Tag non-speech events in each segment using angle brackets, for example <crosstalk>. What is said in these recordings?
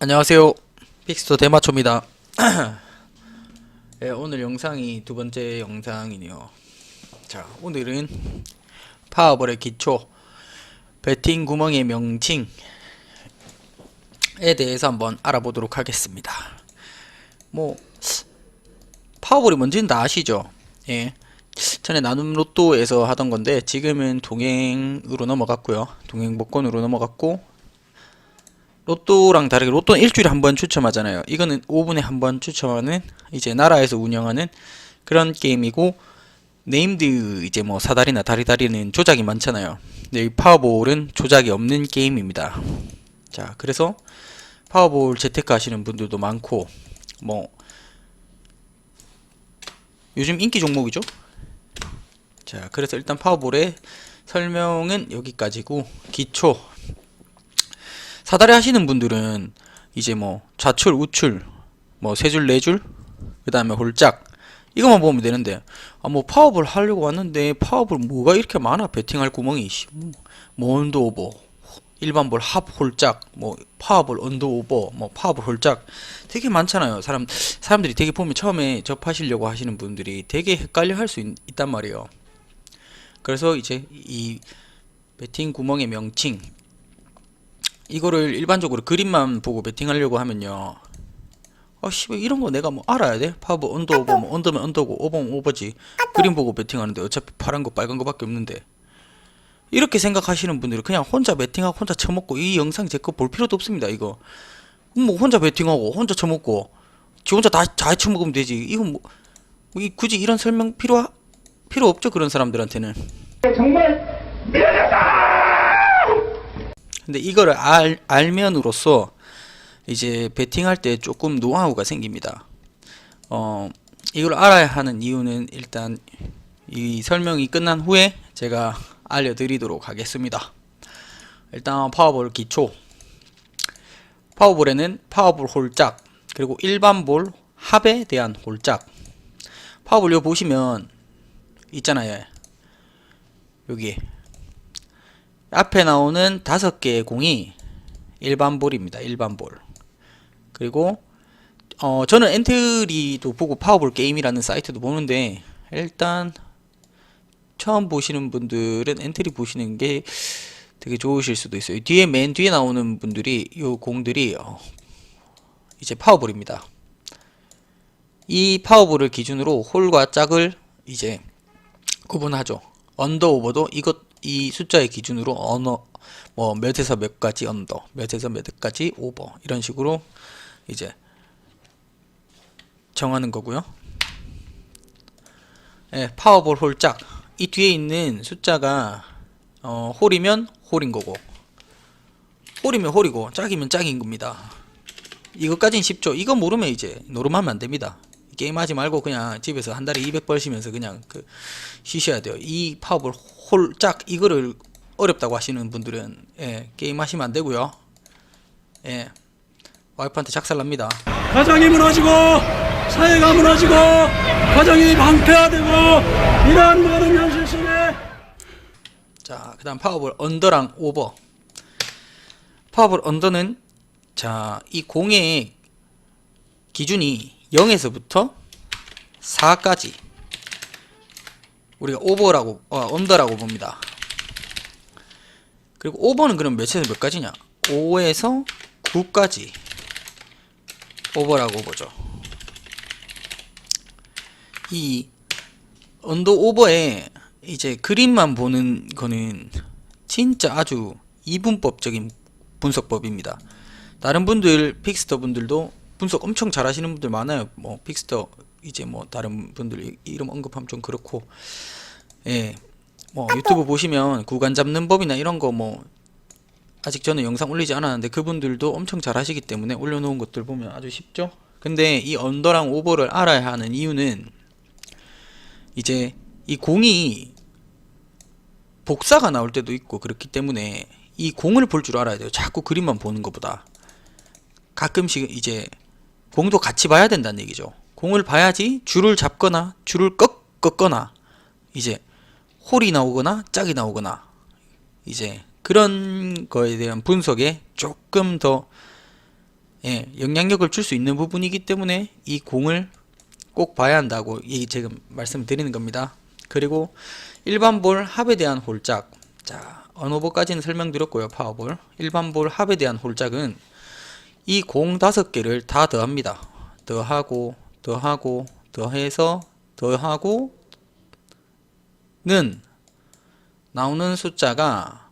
안녕하세요. 픽스토 대마초입니다. 네, <clears throat> 오늘 영상이 두 번째 영상이네요. 자, 오늘은 파워볼의 기초, 배팅 구멍의 명칭에 대해서 한번 알아보도록 하겠습니다. 뭐, 파워볼이 뭔지는 다 아시죠? 예. 전에 나눔 로또에서 하던 건데, 지금은 동행으로 넘어갔고요. 동행 복권으로 넘어갔고, 로또랑 다르게 로또는 일주일에 한 번 추첨하잖아요. 이거는 5분에 한 번 추첨하는 이제 나라에서 운영하는 그런 게임이고 네임드 이제 뭐 사다리나 다리다리는 조작이 많잖아요. 근데 이 파워볼은 조작이 없는 게임입니다. 자, 그래서 파워볼 재테크 하시는 분들도 많고 뭐 요즘 인기 종목이죠. 자, 그래서 일단 파워볼의 설명은 여기까지고 기초. 사다리 하시는 분들은 이제 뭐 좌출, 우출, 뭐 세 줄, 네 줄, 그 다음에 홀짝 이것만 보면 되는데 아 뭐 파워볼 하려고 왔는데 파워볼 뭐가 이렇게 많아? 배팅할 구멍이 씨, 뭐, 뭐 언더 오버. 일반 볼 합 홀짝 뭐 파워볼 언더 오버 뭐 파워볼 홀짝. 되게 많잖아요. 사람 사람들이 되게 보면 처음에 접하시려고 하시는 분들이 되게 헷갈려 할 수 있단 말이에요 그래서 이제 이 배팅 구멍의 명칭 이거를 일반적으로 그림만 보고 베팅하려고 하면요. 아, 씨, 이런 거 내가 뭐 알아야 돼? 파브 언더 오버, 뭐 언더면 언더고 오버면 오버지. 그림 보고 베팅하는데 어차피 파란 거 빨간 거 밖에 없는데. 이렇게 생각하시는 분들은 그냥 혼자 베팅하고 혼자 쳐먹고 이 영상 제 거 볼 필요도 없습니다. 이거 뭐 혼자 베팅하고 혼자 쳐먹고 지 혼자 다 잘 쳐먹으면 되지. 이건 뭐, 이 굳이 이런 설명 필요 필요 없죠 그런 사람들한테는. 근데 이거를 알, 알면으로써 이제 베팅할 때 조금 노하우가 생깁니다. 어, 이걸 알아야 하는 이유는 일단 이 설명이 끝난 후에 제가 알려드리도록 하겠습니다. 일단 파워볼 기초. 파워볼에는 파워볼 홀짝, 그리고 일반 볼 합에 대한 홀짝. 파워볼 요 보시면 있잖아요. 여기 앞에 나오는 다섯 개의 공이 일반 볼입니다. 일반 볼. 그리고 어 저는 엔트리도 보고 파워볼 게임이라는 사이트도 보는데 일단 처음 보시는 분들은 엔트리 보시는 게 되게 좋으실 수도 있어요. 뒤에 맨 뒤에 나오는 분들이 요 공들이 어 이제 파워볼입니다. 이 파워볼을 기준으로 홀과 짝을 이제 구분하죠. 언더 오버도 이것 이 숫자의 기준으로 언어 뭐 몇에서 몇 가지 언더, 몇에서 몇 가지 오버 이런 식으로 이제 정하는 거고요. 예, 파워볼 홀짝 이 뒤에 있는 숫자가 어, 홀이면 홀인 거고 홀이면 홀이고 짝이면 짝인 겁니다. 이것까진 쉽죠. 이거 모르면 이제 노름하면 안 됩니다. 게임하지 말고 그냥 집에서 한 달에 200 벌시면서 그냥 그 쉬셔야 돼요. 이 파워볼 홀짝 이거를 어렵다고 하시는 분들은 예, 게임 하시면 안 되고요. 예. 와이프한테 작살납니다. 가정이 무너지고 사회가 무너지고 가정이 방패화되고 이러한 모든 현실 속에 자, 그다음 파워볼 언더랑 오버. 파워볼 언더는 자, 이 공의 기준이 0에서부터 4까지 우리가 오버라고 어, 언더라고 봅니다. 그리고 오버는 그럼 몇에서 몇 가지냐? 5에서 9까지 오버라고 보죠. 이 언더 오버에 이제 그림만 보는 거는 진짜 아주 이분법적인 분석법입니다. 다른 분들 픽스터 분들도 분석 엄청 잘 하시는 분들 많아요. 뭐 픽스터 이제 뭐 다른 분들 이- 이름 언급하면 좀 그렇고 예. 뭐 유튜브 보시면 구간 잡는 법이나 이런 거 뭐 아직 저는 영상 올리지 않았는데 그분들도 엄청 잘 하시기 때문에 올려놓은 것들 보면 아주 쉽죠. 근데 이 언더랑 오버를 알아야 하는 이유는 이제 이 공이 복사가 나올 때도 있고 그렇기 때문에 이 공을 볼 줄 알아야 돼요. 자꾸 그림만 보는 것보다 가끔씩 이제 공도 같이 봐야 된다는 얘기죠. 공을 봐야지 줄을 잡거나 줄을 꺾, 꺾거나 이제 홀이 나오거나 짝이 나오거나 이제 그런 거에 대한 분석에 조금 더 예, 영향력을 줄 수 있는 부분이기 때문에 이 공을 꼭 봐야 한다고 이 지금 말씀드리는 겁니다. 그리고 일반 볼 합에 대한 홀짝 자 언어볼까지는 설명드렸고요 파워볼 일반 볼 합에 대한 홀짝은 이 공 다섯 개를 다 더합니다. 더하고 더하고 더해서 더하고 는 나오는 숫자가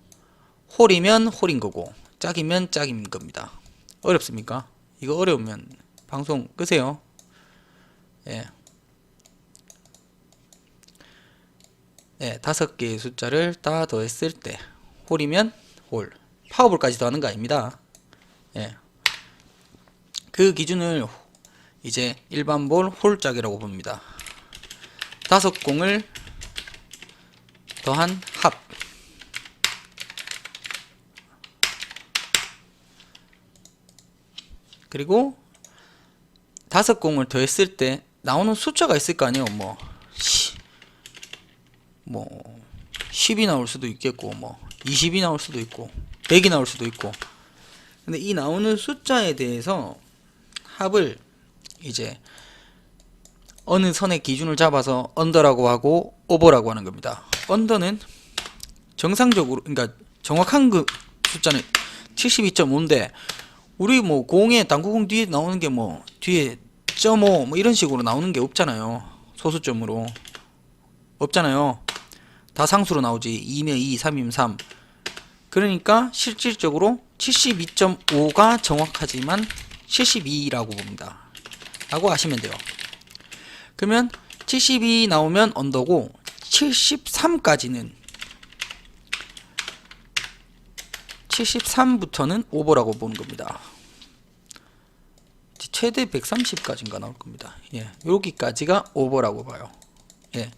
홀이면 홀인 거고 짝이면 짝인 겁니다. 어렵습니까? 이거 어려우면 방송 끄세요. 예. 예, 다섯 개의 숫자를 다 더했을 때 홀이면 홀. 파워볼까지 더하는 거 아닙니다. 예. 그 기준을 이제 일반 볼 홀짝이라고 봅니다. 다섯 공을 더한 합. 그리고 다섯 공을 더했을 때 나오는 숫자가 있을 거 아니에요. 뭐, 시, 뭐 10이 나올 수도 있겠고 뭐 20이 나올 수도 있고 100이 나올 수도 있고 근데 이 나오는 숫자에 대해서 합을 이제 어느 선의 기준을 잡아서 언더라고 하고 오버라고 하는 겁니다. 언더는 정상적으로 그러니까 정확한 그 숫자는 72.5인데 우리 뭐 공에 당구공 뒤에 나오는 게 뭐 뒤에 .5 뭐 이런 식으로 나오는 게 없잖아요. 소수점으로 없잖아요. 다 상수로 나오지 2면 2, 3이면 3 그러니까 실질적으로 72.5가 정확하지만 72라고 봅니다. 라고 아시면 돼요. 그러면 72 나오면 언더고 73까지는 73부터는 오버라고 보는 겁니다. 최대 130까지인가 나올 겁니다. 예, 여기까지가 오버라고 봐요. 예.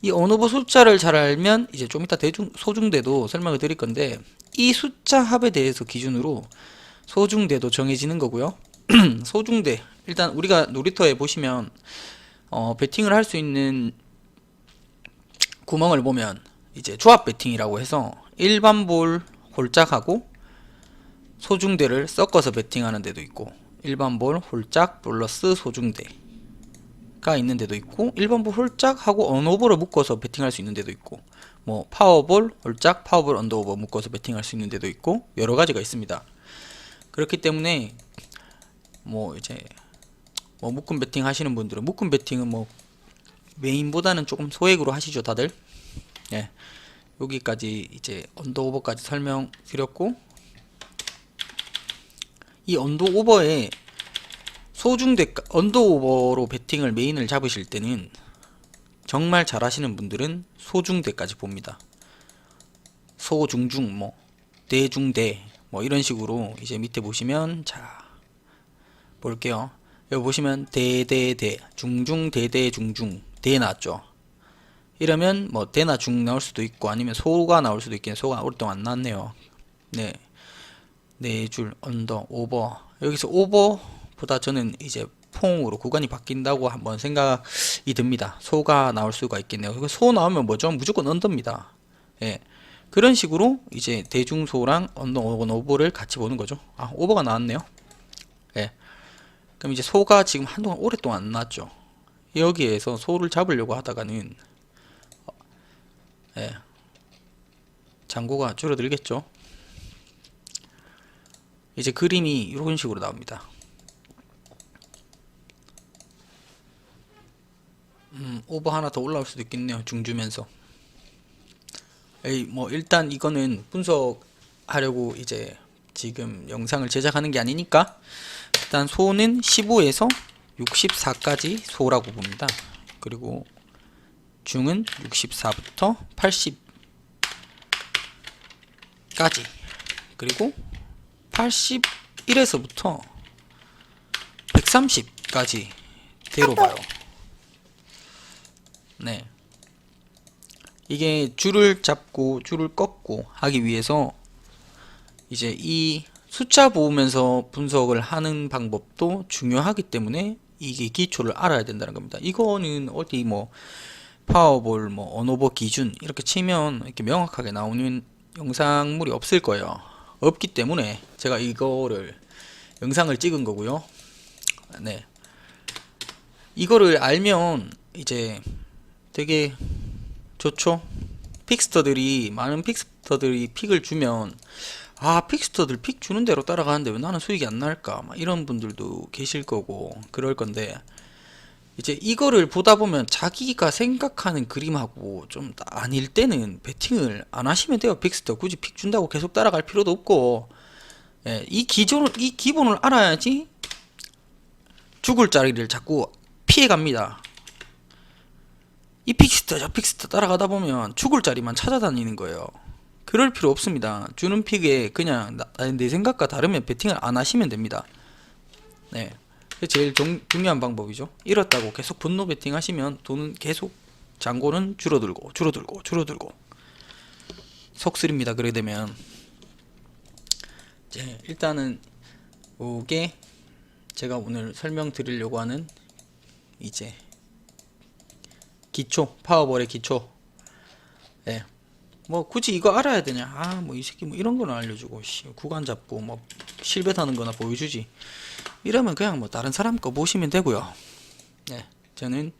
이 언어버 숫자를 잘 알면 이제 좀 이따 대중 소중대도 설명을 드릴 건데 이 숫자 합에 대해서 기준으로 소중대도 정해지는 거고요. <clears throat> 소중대 일단 우리가 놀이터에 보시면 어, 배팅을 할 수 있는 구멍을 보면 이제 조합 배팅이라고 해서 일반 볼 홀짝하고 소중대를 섞어서 배팅하는 데도 있고 일반 볼 홀짝 플러스 소중대 가 있는 데도 있고 일반 볼 홀짝하고 언오버를 묶어서 배팅할 수 있는 데도 있고 뭐 파워볼 홀짝 파워볼 언더오버 묶어서 배팅할 수 있는 데도 있고 여러 가지가 있습니다. 그렇기 때문에 뭐 이제 뭐 묶음 배팅 하시는 분들은 묶음 배팅은 뭐 메인보다는 조금 소액으로 하시죠 다들. 예. 여기까지 이제 언더 오버까지 설명 드렸고 이 언더 오버에 소중대 언더 오버로 배팅을 메인을 잡으실 때는 정말 잘하시는 분들은 소중대까지 봅니다. 소중중 뭐 대중대 뭐 이런 식으로 이제 밑에 보시면 자 볼게요. 여기 보시면 대대대 중중 대대 중중 대 나왔죠. 이러면 뭐 대나 중 나올 수도 있고 아니면 소가 나올 수도 있겠네. 소가 오랫동안 안 나왔네요. 네. 네 줄 언더 오버 여기서 오버 보다 저는 이제 퐁으로 구간이 바뀐다고 한번 생각이 듭니다. 소가 나올 수가 있겠네요. 그소 나오면 뭐죠? 무조건 언더입니다. 예. 그런 식으로 이제 대중소랑 언더 오버를 같이 보는 거죠. 아, 오버가 나왔네요. 예. 그럼 이제 소가 지금 한동안 오랫동안 안 나왔죠. 여기에서 소를 잡으려고 하다가는 어, 예. 잔고가 줄어들겠죠. 이제 그림이 이런 식으로 나옵니다. 음, 오버 하나 더 올라올 수도 있겠네요. 중주면서. 에이, 뭐 일단 이거는 분석하려고 이제 지금 영상을 제작하는 게 아니니까 일단 소는 15에서 64까지 소라고 봅니다. 그리고 중은 64부터 80까지 그리고 81에서부터 130까지 대로 봐요. 네. 이게 줄을 잡고 줄을 꺾고 하기 위해서 이제 이 숫자 보면서 분석을 하는 방법도 중요하기 때문에 이게 기초를 알아야 된다는 겁니다. 이거는 어디 뭐 파워볼 뭐 언오버 기준 이렇게 치면 이렇게 명확하게 나오는 영상물이 없을 거예요. 없기 때문에 제가 이거를 영상을 찍은 거고요. 네. 이거를 알면 이제 되게 좋죠. 픽스터들이 많은 픽스터들이 픽을 주면 아 픽스터들 픽 주는 대로 따라가는데 왜 나는 수익이 안 날까? 막 이런 분들도 계실 거고 그럴 건데 이제 이거를 보다 보면 자기가 생각하는 그림하고 좀 아닐 때는 베팅을 안 하시면 돼요. 픽스터 굳이 픽 준다고 계속 따라갈 필요도 없고 예, 이 기존 이 기본을 알아야지 죽을 자리를 자꾸 피해 갑니다. 이 픽스터 저 픽스터 따라가다 보면 죽을 자리만 찾아다니는 거예요. 그럴 필요 없습니다. 주는 픽에 그냥 나- 내 생각과 다르면 베팅을 안 하시면 됩니다. 네. 제일 종- 중요한 방법이죠. 잃었다고 계속 분노 베팅 하시면 돈은 계속 잔고는 줄어들고 줄어들고 줄어들고 속쓰립니다. 그래 되면 이제 일단은 이게 제가 오늘 설명드리려고 하는 이제 기초 파워볼의 기초. 예. 뭐 굳이 이거 알아야 되냐? 아 뭐 이 새끼 뭐 이런 거는 알려주고 씨. 구간 잡고 뭐 실베타는 거나 보여주지. 이러면 그냥 뭐 다른 사람 거 보시면 되고요. 네. 저는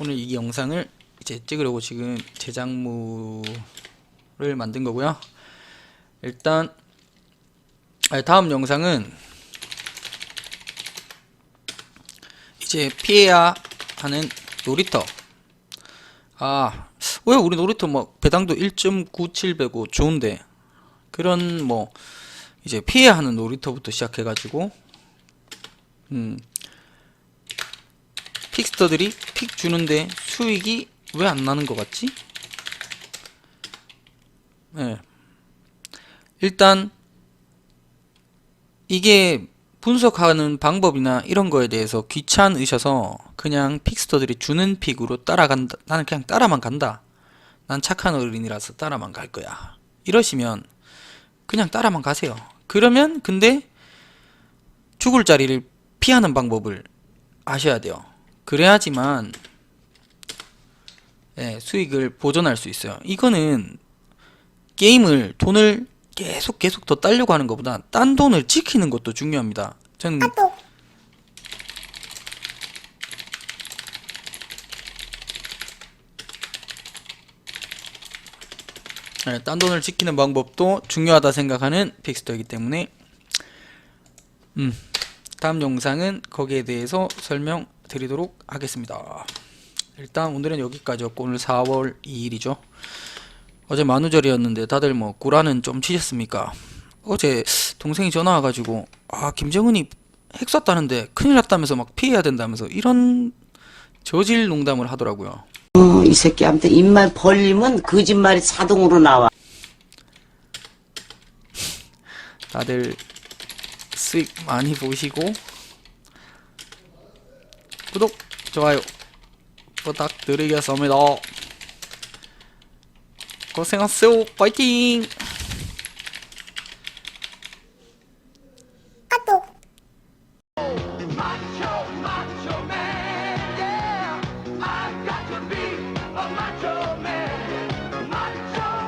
오늘 이 영상을 이제 찍으려고 지금 제작물을 만든 거고요. 일단 아, 다음 영상은 이제 피해야 하는 놀이터 아, 왜 우리 놀이터 뭐 배당도 1.97배고 좋은데 그런 뭐 이제 피해야 하는 놀이터부터 시작해 가지고 음 픽스터들이 픽 주는데 수익이 왜 안 나는 것 같지? 네. 일단 이게 분석하는 방법이나 이런 거에 대해서 귀찮으셔서 그냥 픽스터들이 주는 픽으로 따라간다. 나는 그냥 따라만 간다. 난 착한 어린이라서 따라만 갈 거야. 이러시면 그냥 따라만 가세요. 그러면 근데 죽을 자리를 피하는 방법을 아셔야 돼요. 그래야지만 예, 수익을 보존할 수 있어요. 이거는 게임을 돈을 계속 계속 더 따려고 하는 것보다 딴 돈을 지키는 것도 중요합니다. 저는 네, 딴 돈을 지키는 방법도 중요하다 생각하는 픽스터이기 때문에 음, 다음 영상은 거기에 대해서 설명드리도록 하겠습니다. 일단 오늘은 여기까지였고 오늘 4월 2일이죠. 어제 만우절이었는데 다들 뭐 구라는 좀 치셨습니까? 어제 동생이 전화 와가지고 아 김정은이 핵 쐈다는데 큰일 났다면서 막 피해야 된다면서 이런 저질 농담을 하더라고요. 어, 이 새끼한테 입만 벌리면 거짓말이 자동으로 나와. 다들 수익 많이 보시고 구독 좋아요 부탁드리겠습니다. 고생하세요. 파이팅!